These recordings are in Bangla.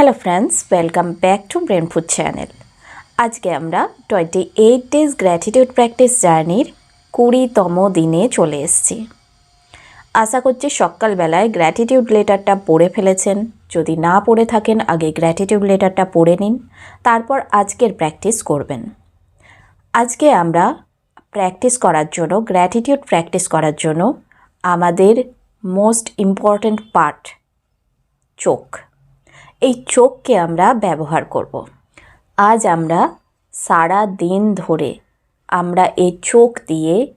Hello friends welcome back to brain food channel আজকে আমরা twenty eight days gratitude practice জার্নির কুড়িতম দিনে চলে এসেছি। আশা করছি সকালবেলায় গ্র্যাটিটিউড লেটারটা পড়ে ফেলেছেন। যদি না পড়ে থাকেন, আগে গ্র্যাটিটিউড লেটারটা পড়ে নিন, তারপর আজকের প্র্যাকটিস করবেন। আজকে আমরা প্র্যাকটিস করার জন্য গ্র্যাটিটিউড প্র্যাকটিস করার জন্য আমাদের মোস্ট ইম্পর্ট্যান্ট পার্ট চোখ। এই চোখকে আমরা ব্যবহার করব। আজ আমরা সারা দিন ধরে আমরা এই চোখ দিয়ে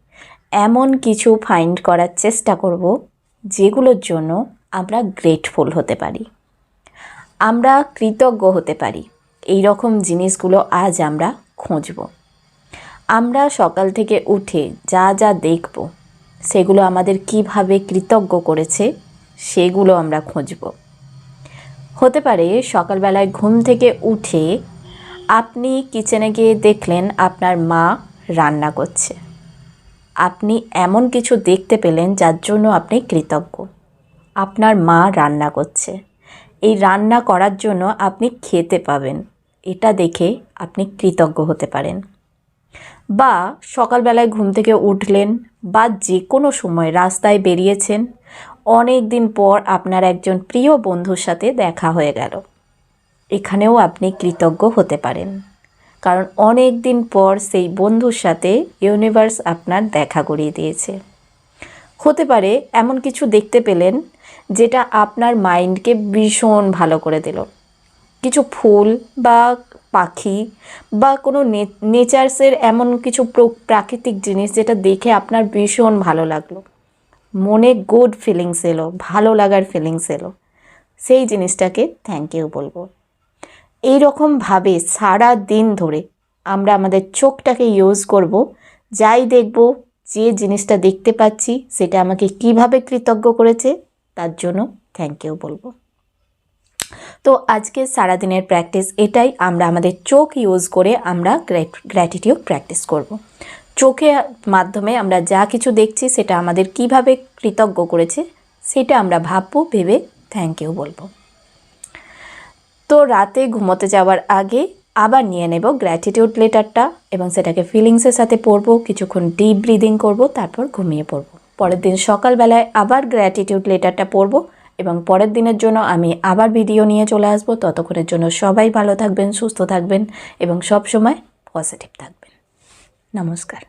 এমন কিছু ফাইন্ড করার চেষ্টা করব, যেগুলোর জন্য আমরা গ্রেটফুল হতে পারি। আমরা কৃতজ্ঞ হতে পারি। এই রকম জিনিসগুলো আজ আমরা খুঁজব। আমরা সকাল থেকে উঠে যা যা দেখব, সেগুলো আমাদের কীভাবে কৃতজ্ঞ করেছে, সেগুলো আমরা খুঁজব। হতে পারে সকালবেলায় ঘুম থেকে উঠে আপনি কিচেনে গিয়ে দেখলেন আপনার মা রান্না করছে। আপনি এমন কিছু দেখতে পেলেন যার জন্য আপনি কৃতজ্ঞ। আপনার মা রান্না করছে। এই রান্না করার জন্য আপনি খেতে পাবেন। এটা দেখে আপনি কৃতজ্ঞ হতে পারেন। বা সকালবেলায় ঘুম থেকে উঠলেন বা যে কোনো সময় রাস্তায় বেরিয়েছেন অনেক দিন পর আপনার একজন প্রিয় বন্ধুর সাথে দেখা হয়ে গেল। এখানেও আপনি কৃতজ্ঞ হতে পারেন। কারণ অনেক দিন পর সেই বন্ধুর সাথে ইউনিভার্স আপনার দেখা করিয়ে দিয়েছে। হতে পারে এমন কিছু দেখতে পেলেন যেটা আপনার মাইন্ডকে ভীষণ ভালো করে দিল। কিছু ফুল বা পাখি বা কোনো নেচার্সের এমন কিছু প্র- প্রাকৃতিক জিনিস যেটা দেখে আপনার ভীষণ ভালো লাগল। মনে গুড ফিলিংস এলো, ভালো লাগার ফিলিংস এলো। সেই জিনিসটাকে থ্যাংক ইউ বলব। এই রকমভাবে সারা দিন ধরে আমরা আমাদের চোখটাকে ইউজ করব, যাই দেখব, যে জিনিসটা দেখতে পাচ্ছি, সেটা আমাকে কীভাবে কৃতজ্ঞ করেছে, তার জন্য থ্যাংক ইউ বলব। তো আজকে সারাদিনের প্র্যাকটিস এটাই, আমরা আমাদের চোখ ইউজ করে আমরা গ্র্যাটিটিউড প্র্যাকটিস করব। চোখের মাধ্যমে আমরা যা কিছু দেখছি সেটা আমাদের কীভাবে কৃতজ্ঞ করেছে, সেটা আমরা ভাববো, ভেবে থ্যাংক ইউ বলব। তো রাতে ঘুমোতে যাওয়ার আগে আবার নিয়ে নেব গ্র্যাটিটিউড লেটারটা এবং সেটাকে ফিলিংসের সাথে পড়ব, কিছুক্ষণ ডিপ ব্রিদিং করব, তারপর ঘুমিয়ে পড়ব। পরের দিন সকালবেলায় আবার গ্র্যাটিটিউড লেটারটা পড়ব এবং পরের দিনের জন্য আমি আবার ভিডিও নিয়ে চলে আসব। ততক্ষণের জন্য সবাই ভালো থাকবেন, সুস্থ থাকবেন এবং সব সময় পজিটিভ থাকবেন। নমস্কার।